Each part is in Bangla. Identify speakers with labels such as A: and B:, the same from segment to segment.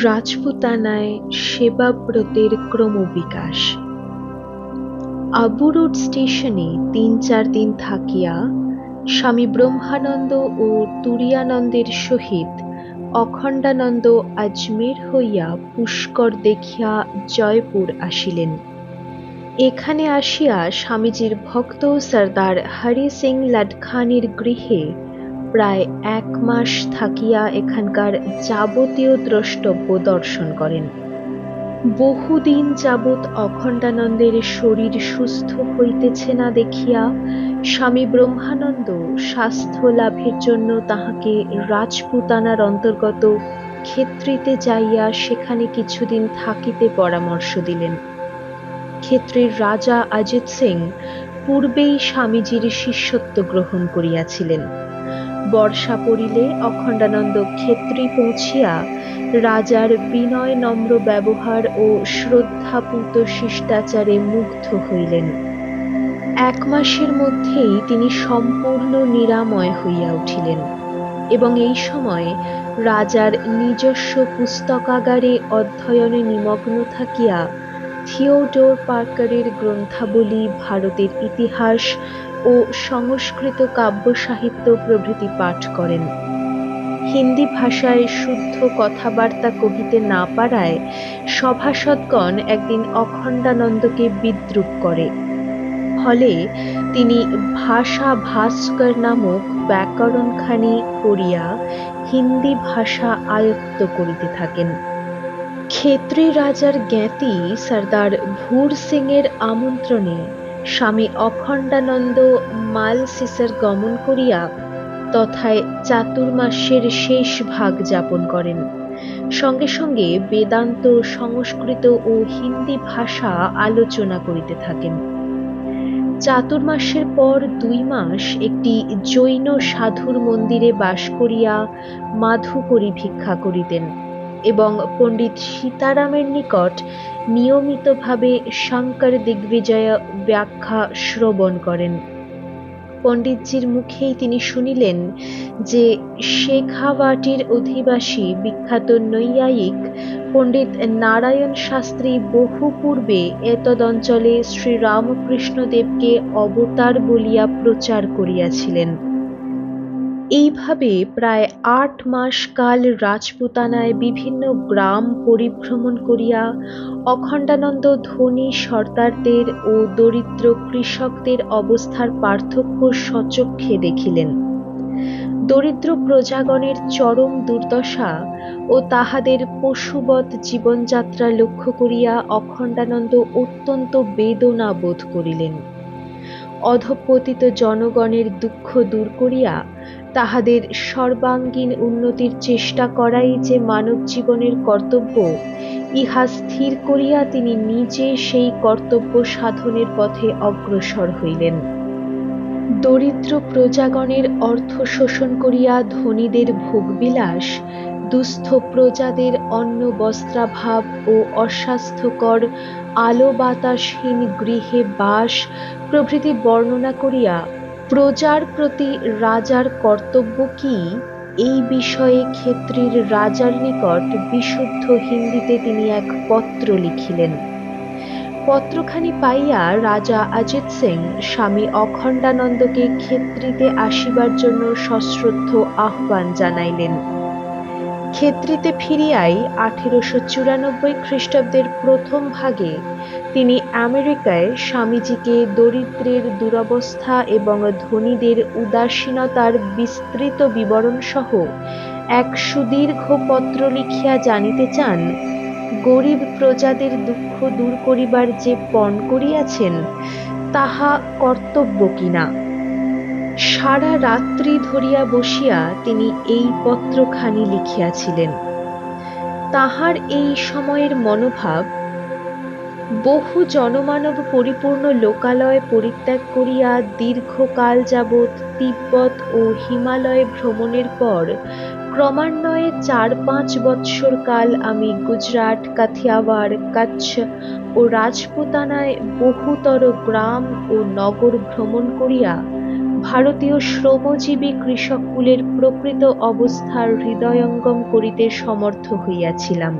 A: রাজপুতানায় সেবাব্রতের ক্রমবিকাশ। আবু রোড স্টেশনে তিন চার দিন থাকিয়া স্বামী ব্রহ্মানন্দ ও তুরিয়ানন্দের সহিত অখণ্ডানন্দ আজমের হইয়া পুষ্কর দেখিয়া জয়পুর আসিলেন। এখানে আসিয়া স্বামীজির ভক্ত সর্দার হরি সিং লাডখানির গৃহে প্রায় এক মাস থাকিয়া এখানকার যাবতীয় দ্রষ্টব্য দর্শন করেন। বহুদিন যাবৎ অখণ্ডানন্দের শরীর সুস্থ হইতেছে না দেখিয়া স্বামী ব্রহ্মানন্দ স্বাস্থ্য লাভের জন্য তাহাকে রাজপুতানার অন্তর্গত ক্ষেত্রীতে যাইয়া সেখানে কিছুদিন থাকিতে পরামর্শ দিলেন। ক্ষেত্রের রাজা অজিত সিং পূর্বেই স্বামীজির শিষ্যত্ব গ্রহণ করিয়াছিলেন। বর্ষা পড়িলে অখণ্ডানন্দ ক্ষেত্রে পৌঁছিয়া রাজার বিনয় নম্র ব্যবহার ও শ্রদ্ধাপূত শিষ্টাচারে মুগ্ধ হইলেন। এক মাসের মধ্যেই তিনি সম্পূর্ণ নিরাময় হইয়া উঠিলেন এবং এই সময় রাজার নিজস্ব পুস্তকাগারে অধ্যয়নে নিমগ্ন থাকিয়া থিওডোর পার্কারের গ্রন্থাবলী, ভারতের ইতিহাস ও সংস্কৃত কাব্য সাহিত্য প্রভৃতি পাঠ করেন। হিন্দি ভাষায় শুদ্ধ কথাবার্তা কহিতে না পারায় সভাসদগণ একদিন অখণ্ডানন্দকে বিদ্রুপ করে। ফলে তিনি ভাষা ভাস্কর নামক ব্যাকরণখানি করিয়া হিন্দি ভাষা আয়ত্ত করিতে থাকেন। ক্ষেত্রী রাজার জ্ঞাতি সর্দার ভূর সিংয়ের আমন্ত্রণে স্বামী অখণ্ডানন্দ মাল মালসিসের গমন করিয়া তথায় চাতুর্মাসের শেষ ভাগ যাপন করেন। সঙ্গে সঙ্গে বেদান্ত, সংস্কৃত ও হিন্দি ভাষা আলোচনা করিতে থাকেন। চাতুর্মাসের পর দুই মাস একটি জৈন সাধুর মন্দিরে বাস করিয়া মাধুকরী ভিক্ষা করিতেন। এবং পণ্ডিত সীতারামের নিকট নিয়মিতভাবে শঙ্কর দিগ্বিজয় ব্যাখ্যা শ্রবণ করেন। পণ্ডিতজির মুখেই তিনি শুনিলেন যে শেখাওয়াটির অধিবাসী বিখ্যাত নৈয়ায়িক পণ্ডিত নারায়ণ শাস্ত্রী বহু পূর্বে এতদঞ্চলে শ্রীরামকৃষ্ণদেবকে অবতার বলিয়া প্রচার করিয়াছিলেন। এইভাবে প্রায় আট মাস কাল রাজপুতানায় বিভিন্ন গ্রাম পরিভ্রমণ করিয়া অখণ্ডানন্দ ধনী সর্দারদের ও দরিদ্র কৃষকদের অবস্থার পার্থক্য সচক্ষে দেখিলেন। দরিদ্র প্রজাগণের চরম দুর্দশা ও তাহাদের পশুবৎ জীবনযাত্রা লক্ষ্য করিয়া অখণ্ডানন্দ অত্যন্ত বেদনা বোধ করিলেন। অধপতিত জনগণের দুঃখ দূর করিয়া তাহাদের সর্বাঙ্গীন উন্নতির চেষ্টা করাই যে মানব জীবনের কর্তব্য, ইহা স্থির করিয়া তিনি নিজে সেই কর্তব্য সাধনের পথে অগ্রসর হইলেন। দরিদ্র প্রজাগণের অর্থ শোষণ করিয়া ধনীদের ভোগবিলাস, দুস্থ প্রজাদের অন্ন বস্ত্রাভাব ও অস্বাস্থ্যকর আলো বাতাসহীন গৃহে বাস প্রভৃতি বর্ণনা করিয়া প্রজার প্রতি রাজার কর্তব্য কি? এই বিষয়ে ক্ষেত্রীর রাজার নিকট বিশুদ্ধ হিন্দিতে তিনি এক পত্র লিখিলেন। পত্রখানি পাইয়া রাজা অজিত সিং স্বামী অখণ্ডানন্দকে ক্ষেত্রীতে আসিবার জন্য সশ্রদ্ধ আহ্বান জানাইলেন। ক্ষেত্রীতে ফিরিয়াই আঠেরোশো চুরানব্বই খ্রিস্টাব্দের প্রথম ভাগে তিনি আমেরিকায় স্বামীজিকে দরিদ্রের দুরবস্থা এবং ধনীদের উদাসীনতার বিস্তৃত বিবরণসহ এক সুদীর্ঘ পত্র লিখিয়া জানিতে চান, গরিব প্রজাদের দুঃখ দূর করিবার যে পণ করিয়াছেন, তাহা কর্তব্য কিনা? সারা রাত্রি ধরিয়া বসিয়া তিনি এই পত্রখানি লিখিয়াছিলেন। তাহার এই সময়ের মনোভাব বহু জনমানব পরিপূর্ণ লোকালয় পরিত্যাগ করিয়া দীর্ঘকাল যাবৎ তিব্বত ও হিমালয় ভ্রমণের পর ক্রমান্বয়ে চার পাঁচ বৎসর কাল আমি গুজরাট, কাথিয়াওয়াড়, কচ্ছ ও রাজপুতানায় বহুতর গ্রাম ও নগর ভ্রমণ করিয়া ভারতীয় শ্রমজীবী কৃষককুলের প্রকৃত অবস্থার হৃদয়ঙ্গম করিতে সমর্থ হইয়াছিলাম।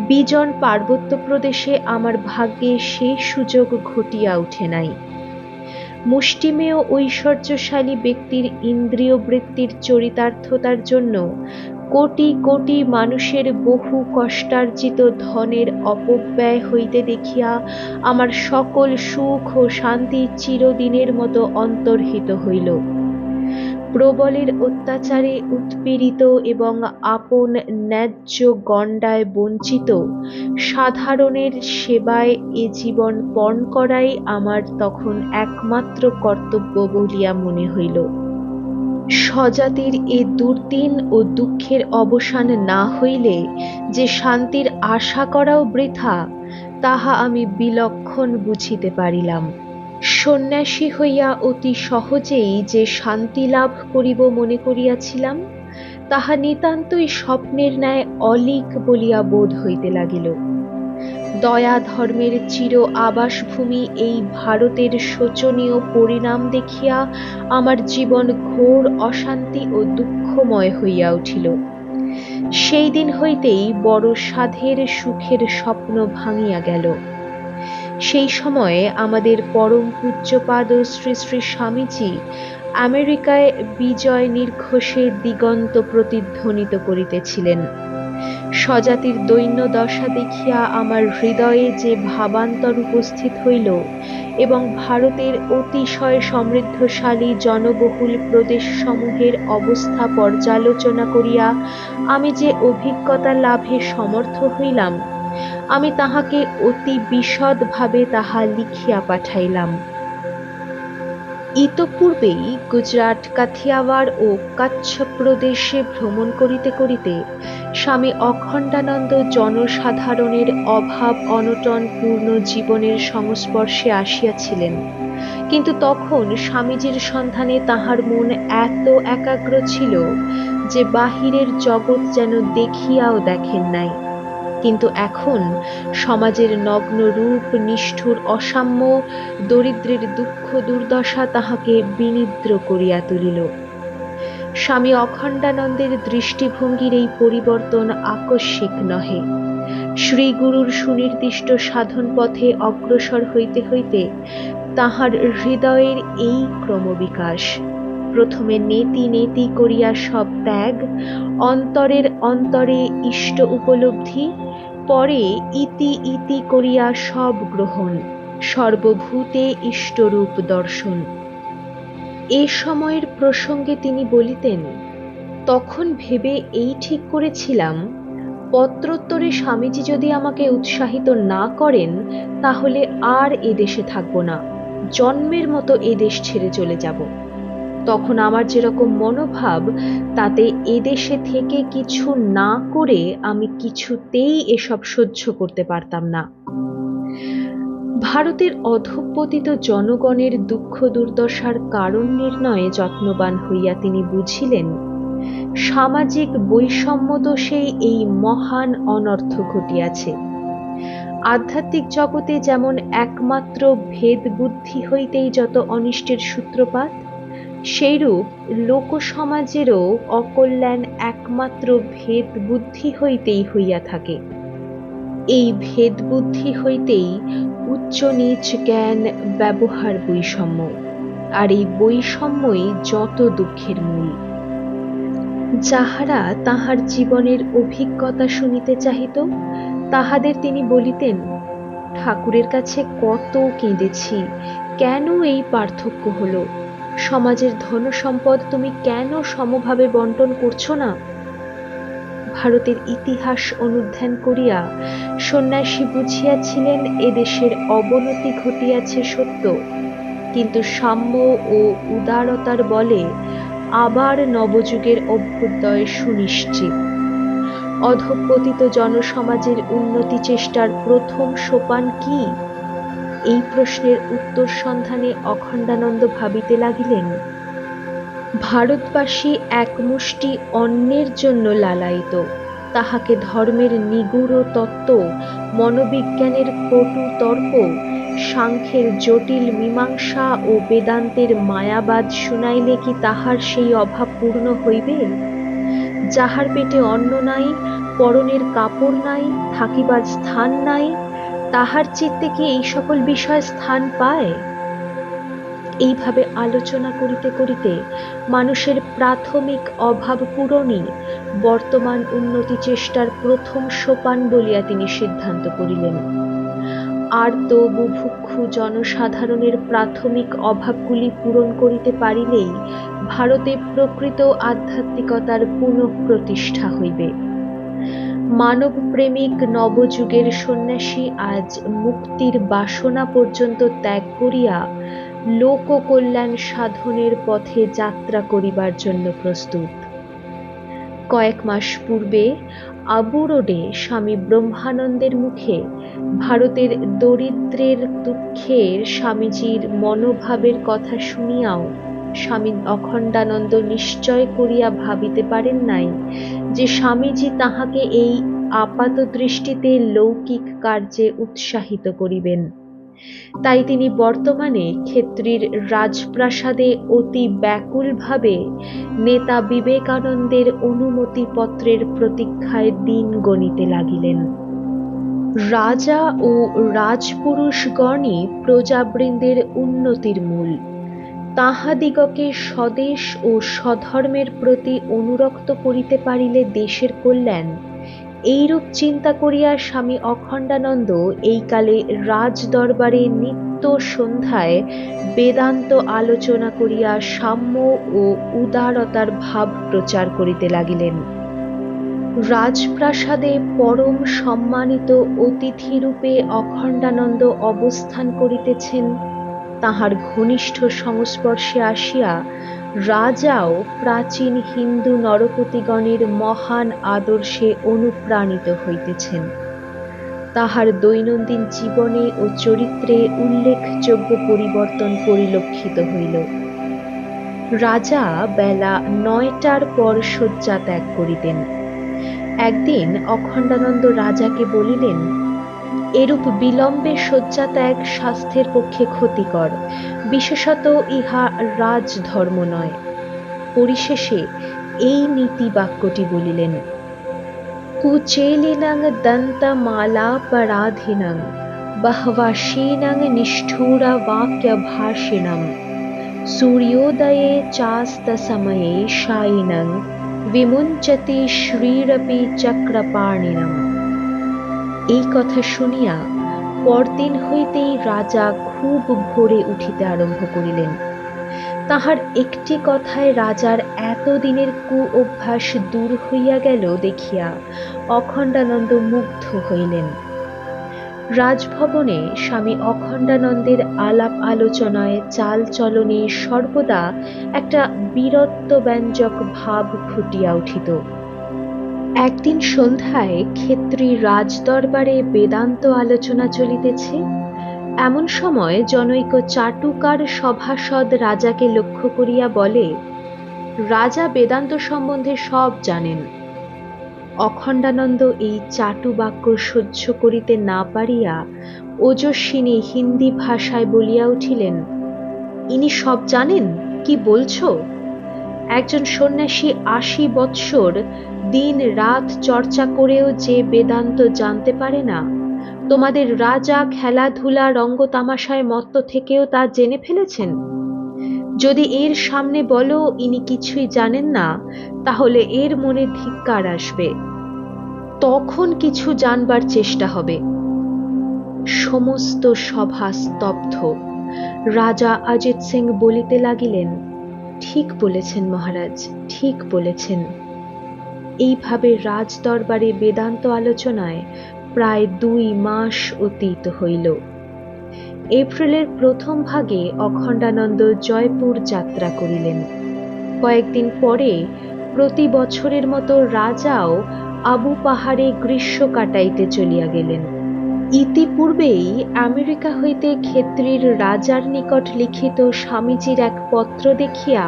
A: বিজন পার্বত্য প্রদেশে আমার ভাগ্যে সেই সুযোগ ঘটিয়া উঠে নাই। মুষ্টিমেয় ঐশ্বর্যশালী ব্যক্তির ইন্দ্রিয় বৃত্তির চরিতার্থতার জন্য কোটি কোটি মানুষের বহু কষ্টার্জিত ধনের অপব্যয় হইতে দেখিয়া আমার সকল সুখ ও শান্তি চিরদিনের মতো অন্তর্হিত হইল। প্রবলের অত্যাচারে উৎপীড়িত এবং আপন ন্যায্য গণ্ডায় বঞ্চিত। সাধারণের সেবায় এ জীবন পণ করাই আমার তখন একমাত্র কর্তব্য বলিয়া মনে হইল। স্বজাতির এ দুর্দিন ও দুঃখের অবসান না হইলে যে শান্তির আশা করাও বৃথা, তাহা আমি বিলক্ষণ বুঝিতে পারিলাম। সন্ন্যাসী হইয়া অতি সহজেই যে শান্তি লাভ করিব মনে করিয়াছিলাম, তাহা নিতান্তই স্বপ্নের ন্যায় অলিক বলিয়া বোধ হইতে লাগিল। দয়া ধর্মের চির আবাসভূমি এই ভারতের শোচনীয় পরিণাম দেখিয়া আমার জীবন ঘোর অশান্তি ও দুঃখময় হইয়া উঠিল। সেই দিন হইতেই বড় সাধের সুখের স্বপ্ন ভাঙিয়া গেল। সেই সময়ে আমাদের পরম পূজ্যপাদ শ্রী শ্রী স্বামীজি আমেরিকায় বিজয় নির্ঘোষে দিগন্ত প্রতিধ্বনিত করিতেছিলেন। স্বজাতির দৈন্য দশা দেখিয়া আমার হৃদয়ে যে ভাবান্তর উপস্থিত হইল এবং ভারতের অতিশয় সমৃদ্ধশালী জনবহুল প্রদেশসমূহের অবস্থা পর্যালোচনা করিয়া আমি যে অভিজ্ঞতা লাভে সমর্থ হইলাম আমি তাহাকে অতি বিশদভাবে তাহা লিখিয়া পাঠাইলাম। ইতপূর্বেই গুজরাট, কাথিয়াওয়াড় ও কচ্ছ প্রদেশে ভ্রমণ করিতে করিতে স্বামী অখণ্ডানন্দ জনসাধারণের অভাব অনটন পূর্ণ জীবনের সংস্পর্শে আসিয়াছিলেন। কিন্তু তখন স্বামীজির সন্ধানে তাহার মন এত একাগ্র ছিল যে বাহিরের জগৎ যেন দেখিয়াও দেখেন নাই। কিন্তু এখন সমাজের নগ্ন রূপ, নিষ্ঠুর, অসাম্য, দরিদ্রের দুঃখ, দুর্দশা তাহাকে বিনিদ্র করিয়া তুলিল। স্বামী অখণ্ডানন্দের দৃষ্টিভঙ্গির এই পরিবর্তন আকস্মিক নহে। শ্রীগুরুর সুনির্দিষ্ট সাধন পথে অগ্রসর হইতে হইতে তাহার হৃদয়ের এই ক্রমবিকাশ। প্রথমে নেতি নেতি করিয়া সব ত্যাগ, অন্তরের অন্তরে ইষ্ট উপলব্ধি পরে ইতি ইতি করিয়া সব গ্রহণ, সর্বভূতে ইষ্টরূপ দর্শন। এ সময়ের প্রসঙ্গে তিনি বলিতেন, তখন ভেবে এই ঠিক করেছিলাম, পত্রোত্তরে স্বামীজি যদি আমাকে উৎসাহিত না করেন, তাহলে আর এদেশে দেশে থাকব না, জন্মের মতো এদেশ ছেড়ে চলে যাব। তখন আমার যেরকম মনোভাব, তাতে এদেশে থেকে কিছু না করে আমি কিছুতেই এসব সহ্য করতে পারতাম না। ভারতের অধঃপতিত জনগণের দুঃখ দুর্দশার কারণ নির্ণয়ে যত্নবান হইয়া তিনি বুঝিলেন, সামাজিক বৈষম্য দোষেই এই মহান অনর্থ ঘটিয়াছে। আধ্যাত্মিক জগতে যেমন একমাত্র ভেদ বুদ্ধি হইতেই যত অনিষ্টের সূত্রপাত সেইরূপ লোকসমাজেরও অকল্যাণ একমাত্র ভেদ বুদ্ধি হইতেই হইয়া থাকে। এই ভেদ বুদ্ধি হইতেই উচ্চ নিচ জ্ঞান ব্যবহার বৈষম্য, আর এই বৈষম্যই যত দুঃখের মূল। যাহারা তাহার জীবনের অভিজ্ঞতা শুনিতে চাহিত, তাহাদের তিনি বলিতেন, ঠাকুরের কাছে কত কেঁদেছি, কেন এই পার্থক্য হলো? সমাজের ধন সম্পদ তুমি কেন সমভাবে বন্টন করছ না? ভারতের ইতিহাস অনুধ্যান করিয়া সন্ন্যাসী বুঝিয়াছিলেন এদেশের অবনতি ঘটিয়াছে সত্য। কিন্তু সাম্য ও উদারতার বলে আবার নবযুগের অভ্যুদয় সুনিশ্চিত। অধপতিত জনসমাজের উন্নতি চেষ্টার প্রথম সোপান কি? এই প্রশ্নের উত্তর সন্ধানে অখণ্ডানন্দ ভাবিতে লাগিলেন, ভারতবাসী একমুষ্টি অন্যের জন্য লালায়িত, তাহাকে ধর্মের নিগুড় তত্ত্ব, মনোবিজ্ঞানের কটু তর্ক, সাংখ্যের জটিল মীমাংসা ও বেদান্তের মায়াবাদ শুনাইলে কি তাহার সেই অভাব পূর্ণ হইবে? যাহার পেটে অন্ন নাই, পরনের কাপড় নাই, থাকিবার স্থান নাই তাহার চিত্তে কি এই সকল বিষয় স্থান পায়? এইভাবে আলোচনা করিতে করিতে মানুষের প্রাথমিক অভাব পূরণই বর্তমান উন্নতি চেষ্টার প্রথম সোপান বলিয়া তিনি সিদ্ধান্ত করিলেন। আর তো বুভুক্ষু জনসাধারণের প্রাথমিক অভাবগুলি পূরণ করিতে পারিলেই ভারতে প্রকৃত আধ্যাত্মিকতার পুনঃপ্রতিষ্ঠা হইবে। মানব প্রেমিক নবযুগের সন্ন্যাসী আজ মুক্তির বাসনা পর্যন্ত ত্যাগ করিয়া লোককল্যাণ সাধনের পথে যাত্রা করিবার জন্য প্রস্তুত। কয়েক মাস পূর্বে আবু রোডে স্বামী ব্রহ্মানন্দের মুখে ভারতের দরিদ্রের দুঃখের স্বামীজির মনোভাবের কথা শুনিয়াও স্বামী অখণ্ডানন্দ নিশ্চয় করিয়া ভাবিতে পারেন নাই যে স্বামীজি তাহাকে এই আপাত দৃষ্টিতে লৌকিক কার্যে উৎসাহিত করিবেন। তাই তিনি বর্তমানে ক্ষেত্রীর রাজপ্রাসাদে অতি ব্যাকুলভাবে নেতা বিবেকানন্দের অনুমতিপত্রের প্রতীক্ষায় দিন গণিতে লাগিলেন। রাজা ও রাজপুরুষগণই প্রজাবৃন্দের উন্নতির মূল। তাহাদিগকে স্বদেশ ও স্বধর্মের প্রতি অনুরক্ত করিতে পারিলে দেশের কল্যাণ। এইরূপ চিন্তা করিয়া স্বামী অখণ্ডানন্দ এই কালে রাজ দরবারে নিত্য সন্ধ্যায় বেদান্ত আলোচনা করিয়া সাম্য ও উদারতার ভাব প্রচার করিতে লাগিলেন। রাজপ্রাসাদে পরম সম্মানিত অতিথিরূপে অখণ্ডানন্দ অবস্থান করিতেছেন। তাহার ঘনিষ্ঠ সংস্পর্শে আসিয়া রাজাও প্রাচীন হিন্দু নরপতিগণের মহান আদর্শে অনুপ্রাণিত হইতেছেন। তাহার দৈনন্দিন জীবনে ও চরিত্রে উল্লেখযোগ্য পরিবর্তন পরিলক্ষিত হইল। রাজা বেলা নয়টার পর শয্যা ত্যাগ করিতেন। একদিন অখণ্ডানন্দ রাজাকে বলিলেন এরূপ বিলম্বে শয্যাত্যাগ স্বাস্থ্যের পক্ষে ক্ষতিকর। বিশেষত ইহা রাজধর্ম নয়। পরিশেষে এই নীতি বাক্যটি বলিলেন, কুচেলিনাং দন্তমালাপরাধিনং বহ্বাসীনং নিষ্ঠুরা বাক্যভাষিণম, সূর্যোদয়ে চাস্তসময়ে শায়িনং, বিমুঞ্চতি শ্রীরপি চক্রপাণিনম। এই কথা শুনিয়া পরদিন হইতেই রাজা খুব ভোরে উঠিতে আরম্ভ করিলেন। তাহার একটি কথায় রাজার এতদিনের কু অভ্যাস দূর হইয়া গেল দেখিয়া অখণ্ডানন্দ মুগ্ধ হইলেন। রাজভবনে স্বামী অখণ্ডানন্দের আলাপ আলোচনায় চাল চলনে সর্বদা একটা বীরত্ব ব্যঞ্জক ভাব ফুটিয়া উঠিত। একদিন সন্ধ্যায় ক্ষেত্রী রাজদরবারে বেদান্ত আলোচনা চলিতেছে। এমন সময় জনৈক চাটুকার সভাসদ রাজাকে লক্ষ্য করিয়া বলে, রাজা বেদান্ত সম্বন্ধে সব জানেন। অখণ্ডানন্দ এই চাটু বাক্য সহ্য করিতে না পারিয়া ওজস্বিনী হিন্দি ভাষায় বলিয়া উঠিলেন, ইনি সব জানেন? কি বলছো? একজন সন্ন্যাসী আশি বৎসর দিন রাত চর্চা করেও যে বেদান্ত জানতে পারে না, তোমাদের রাজা খেলাধুলা রঙ্গ তামাশায় মত্ত থেকেও তা জেনে ফেলেছেন? যদি এর সামনে বলো, ইনি কিছুই জানেন না, তাহলে এর মনে ধিক্কার আসবে। তখন কিছু জানবার চেষ্টা হবে। সমস্ত সভা স্তব্ধ। রাজা অজিত সিং বলিতে লাগিলেন ঠিক বলেছেন মহারাজ, ঠিক বলেছেন। এইভাবে রাজ দরবারে বেদান্ত আলোচনায় প্রায় দুই মাস অতীত হইল। এপ্রিলের প্রথম ভাগে অখণ্ডানন্দ জয়পুর যাত্রা করিলেন। কয়েকদিন পরে প্রতি বছরের মতো রাজাও আবু পাহাড়ে গ্রীষ্ম কাটাইতে চলিয়া গেলেন। ইতিপূর্বেই আমেরিকা হইতে ক্ষেত্রীর রাজার নিকট লিখিত স্বামীজির এক পত্র দেখিয়া,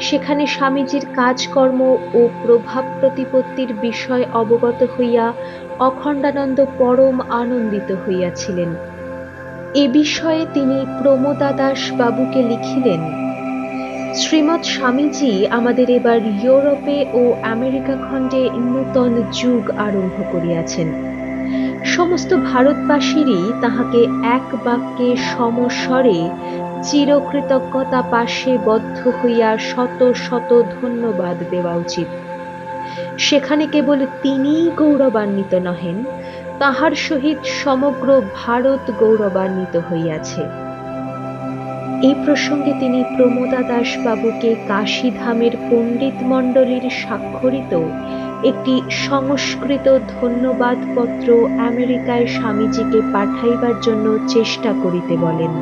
A: সেখানে স্বামীজির কাজকর্ম ও প্রভাব প্রতিপত্তির বিষয় অবগত হইয়া অখণ্ডানন্দ পরম আনন্দিত হইয়াছিলেন। এ বিষয়ে তিনি প্রমোদা দাস বাবুকে লিখিলেন, শ্রীমৎ স্বামীজি আমাদের এবার ইউরোপে ও আমেরিকা খণ্ডে নূতন যুগ আরম্ভ করিয়াছেন। সমস্ত ভারতবাসীরই তাহাকে এক বাক্যে সমস্বরে চিরকৃতজ্ঞতা পাশে বদ্ধ হইয়া শত শত ধন্যবাদ দেওয়া উচিত। সেখানে কেবল তিনিই গৌরবান্বিত নহেন, তাহার সহিত সমগ্র ভারত গৌরবান্বিত হইয়াছে। এই প্রসঙ্গে তিনি প্রমোদা দাস বাবুকে কাশীধামের পণ্ডিত মণ্ডলীর স্বাক্ষরিত একটি সংস্কৃত ধন্যবাদ পত্র আমেরিকায় স্বামীজিকে পাঠাইবার জন্য চেষ্টা করিতে বলেন।